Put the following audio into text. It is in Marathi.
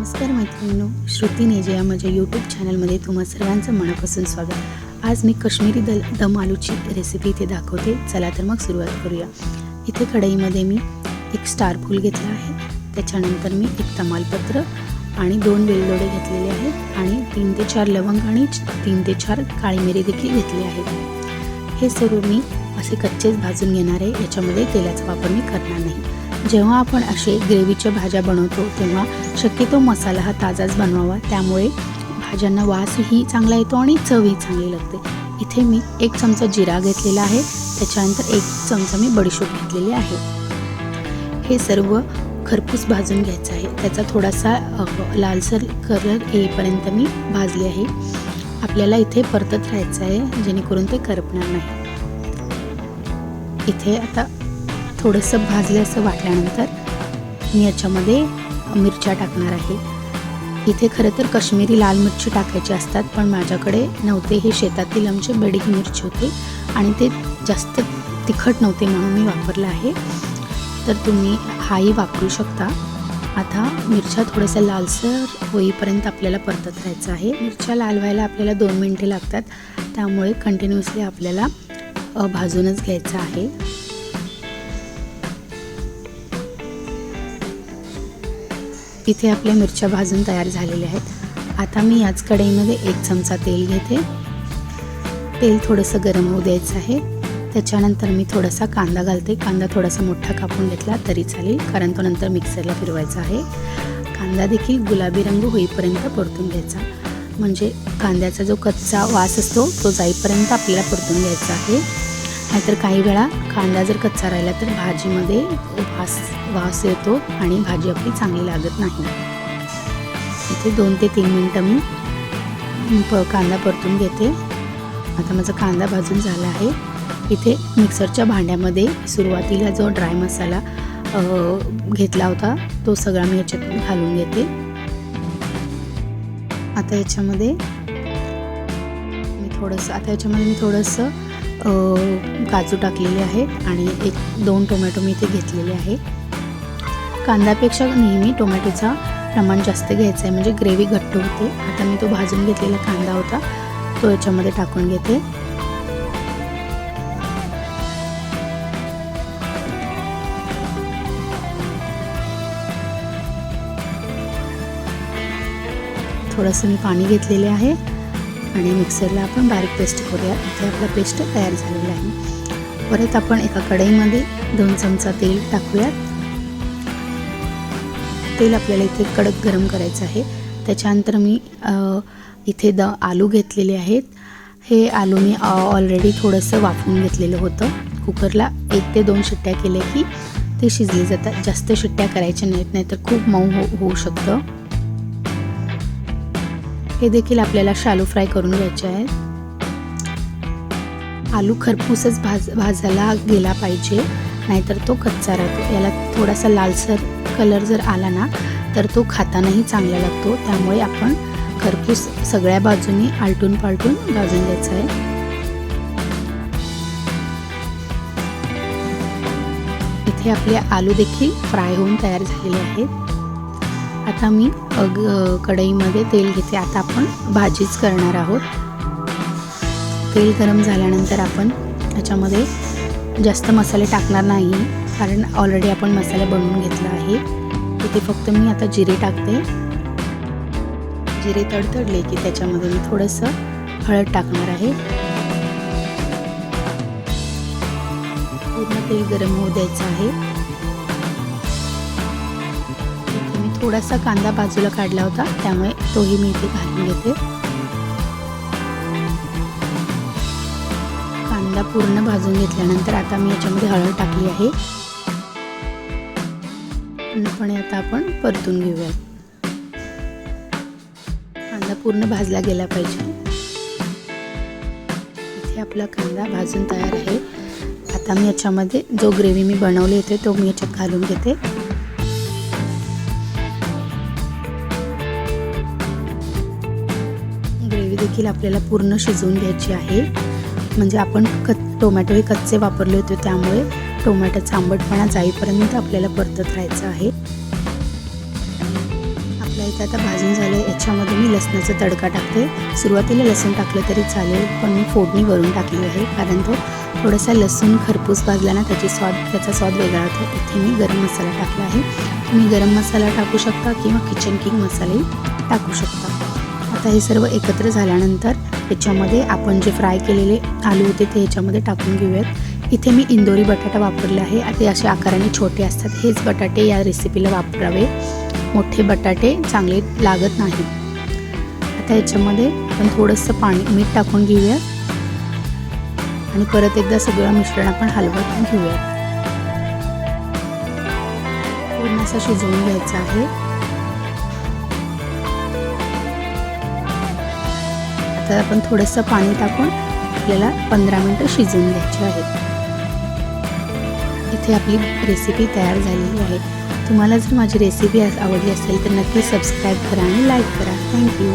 नमस्कार मैत्रिणींनो श्रुती नेजया माझ्या यूट्यूब चॅनलमध्ये तुम्हा सर्वांचं मनापासून स्वागत. आज मी काश्मीरी दल दम आलूची रेसिपी इथे दाखवते. चला तर मग सुरुवात करूया. इथे कढईमध्ये मी एक स्टार फूल घेतला आहे. त्याच्यानंतर मी एक तमालपत्र आणि दोन वेलदोडे घेतलेले आहेत आणि तीन ते चार लवंग आणि तीन ते चार काळी मिरी देखील घेतली आहेत. हे सर्व मी असे कच्चेच भाजून घेणार आहे. याच्यामध्ये तेलाचा वापर मी करणार नाही. जेव्हा आपण असे ग्रेव्हीच्या भाज्या बनवतो तेव्हा शक्यतो मसाला हा ताजाच बनवावा. त्यामुळे भाज्यांना वासही चांगला येतो आणि चवही चांगली लागते. इथे मी एक चमचा जिरा घेतलेला आहे. त्याच्यानंतर एक चमचा मी बडीशोप घेतलेली आहे. हे सर्व खरपूस भाजून घ्यायचं आहे. त्याचा थोडासा लालसर कलर येईपर्यंत मी भाजले आहे. आपल्याला इथे परतत राहायचं आहे जेणेकरून ते करपणार नाही. इथे आता थोडंसं भाजलं असं वाटल्यानंतर मी याच्यामध्ये मिरच्या टाकणार आहे. इथे खरं तर काश्मीरी लाल मिरची टाकायची असतात पण माझ्याकडे नव्हते. हे शेतातील आमचे बेडगी मिरची होती आणि ते जास्त तिखट नव्हते म्हणून मी वापरलं आहे. तर तुम्ही हाही वापरू शकता. आता मिरच्या थोड्याशा लालसर होईपर्यंत आपल्याला परतत राहायचं आहे. मिरच्या लाल व्हायला आपल्याला दोन मिनटे लागतात. त्यामुळे कंटिन्युअसली आपल्याला भाजूनच घ्यायचं आहे. इथे आपल्या मिरच्या भाजून तयार झालेल्या आहेत. आता मी याच कढईमध्ये एक चमचा तेल घेते. तेल थोडंसं गरम होऊ द्यायचं आहे. त्याच्यानंतर मी थोडासा कांदा घालते. कांदा थोडासा मोठा कापून घेतला तरी चालेल कारण तो नंतर मिक्सरला फिरवायचा आहे. कांदा देखील गुलाबी रंग होईपर्यंत परतून घ्यायचा. म्हणजे कांद्याचा जो कच्चा वास असतो तो जाईपर्यंत आपल्याला परतून घ्यायचा आहे. नाहीतर काही वेळा कांदा जर कच्चा राहिला तर भाजीमध्ये वास वास येतो आणि भाजी आपली चांगली लागत नाही. इथे दोन ते तीन मिनटं मी प कांदा परतून घेते. आता माझा कांदा भाजून झाला आहे. इथे मिक्सरच्या भांड्यामध्ये सुरुवातीला जो ड्राय मसाला घेतला होता तो सगळा मी याच्यात घालून घेते. आता याच्यामध्ये मी थोडंसं आता याच्यामध्ये मी थोडंसं काजू टाकलेले आहे आणि एक दोन टोमॅटो मी इथे घेतलेले आहे. कांद्यापेक्षा नेहमी टोमॅटोचा प्रमाण जास्त घ्यायचं आहे म्हणजे ग्रेव्ही घट्ट होते. आता मी तो भाजून घेतलेला कांदा होता तो याच्यामध्ये टाकून घेते. थोडंसं मी पाणी घेतलेले आहे. आणि मिक्सरला आपण बारीक पेस्ट करूया. इथे आपला पेस्ट तयार झालेला आहे. परत आपण एका कढईमध्ये दोन चमचा तेल टाकूयात. तेल आपल्याला इथे कडक गरम करायचं आहे. त्याच्यानंतर मी इथे द आलू घेतलेले आहेत. हे आलू मी ऑलरेडी थोडंसं वाफवून घेतलेलं होतं. कुकरला एक ते दोन शिट्ट्या केल्या की ते शिजले जातात. जास्त शिट्ट्या करायच्या नाहीत नाहीतर खूप मऊ हो होऊ शकतं. हे देखील आपल्याला शालू फ्राय करून घ्यायचे आहे. आलू खरपूसच भाज भाजायला गेला पाहिजे नाहीतर तो कच्चा राहतो. याला थोडासा लालसर कलर जर आला ना तर तो खातानाही चांगला लागतो. त्यामुळे आपण खरपूस सगळ्या बाजूनी आलटून पालटून भाजून घ्यायचं आहे. इथे आपले आलू देखील फ्राय होऊन तयार झालेले आहेत. आता मी अग कढईमध्ये तेल घेते. आता आपण भाजीच करणार आहोत. तेल गरम झाल्यानंतर आपण त्याच्यामध्ये जास्त मसाले टाकणार नाही कारण ऑलरेडी आपण मसाले बनवून घेतला आहे. तिथे फक्त मी आता जिरे टाकते. जिरे तडतडले की त्याच्यामध्ये मी थोडंसं हळद टाकणार आहे. पूर्ण तेल गरम होऊ द्यायचं आहे. थोडासा कांदा बाजूला काढला होता त्यामुळे तोही मी इथे घालून घेते. कांदा पूर्ण भाजून घेतल्यानंतर आता मी याच्यामध्ये हळद टाकली आहे. पूर्णपणे आता आपण परतून घेऊयात. कांदा पूर्ण भाजला गेला पाहिजे. इथे आपला कांदा भाजून तयार आहे. आता मी याच्यामध्ये जो ग्रेव्ही मी बनवली होते तो मी याच्यात घालून घेते. ग्रेव्ही देखील आपल्याला पूर्ण शिजवून घ्यायची आहे. म्हणजे आपण क टोमॅटो हे कच्चे वापरले होते त्यामुळे टोमॅटोचा आंबटपणा जाईपर्यंत आपल्याला परतत राहायचं आहे. आपल्या इथं आता भाजून झालं आहे याच्यामध्ये मी लसणाचा तडका टाकते. सुरुवातीला लसूण टाकलं तरी चालेल पण मी फोडणी वरून टाकली आहे कारण तो थोडासा लसूण खरपूस भाजला ना त्याची स्वाद त्याचा स्वाद वेगळा होतो. इथे मी गरम मसाला टाकला आहे. तुम्ही गरम मसाला टाकू शकता किंवा किचन किंग मसालाही टाकू शकता. आता हे सर्व एकत्र झाल्यानंतर याच्यामध्ये आपण जे फ्राय केलेले आलू होते ते ह्याच्यामध्ये टाकून घेऊयात. इथे मी इंदोरी बटाटा वापरला आहे. ते असे आकाराने छोटे असतात. हेच बटाटे या रेसिपीला वापरावे. मोठे बटाटे चांगले लागत नाही. आता याच्यामध्ये आपण थोडंसं पाणी मीठ टाकून घेऊयात. आणि परत एकदा सगळं मिश्रण आपण हलवत घेऊयात. पूर्ण असं शिजवून घ्यायचं आहे. आता आपण थोडंसं पाणी टाकून आपल्याला पंधरा मिनटं शिजवून घ्यायचे आहेत इथे आपली रेसिपी तयार झालेली आहे. तुम्हाला जर माझी रेसिपी आवडली असेल तर नक्की सबस्क्राईब करा आणि लाईक करा. थँक्यू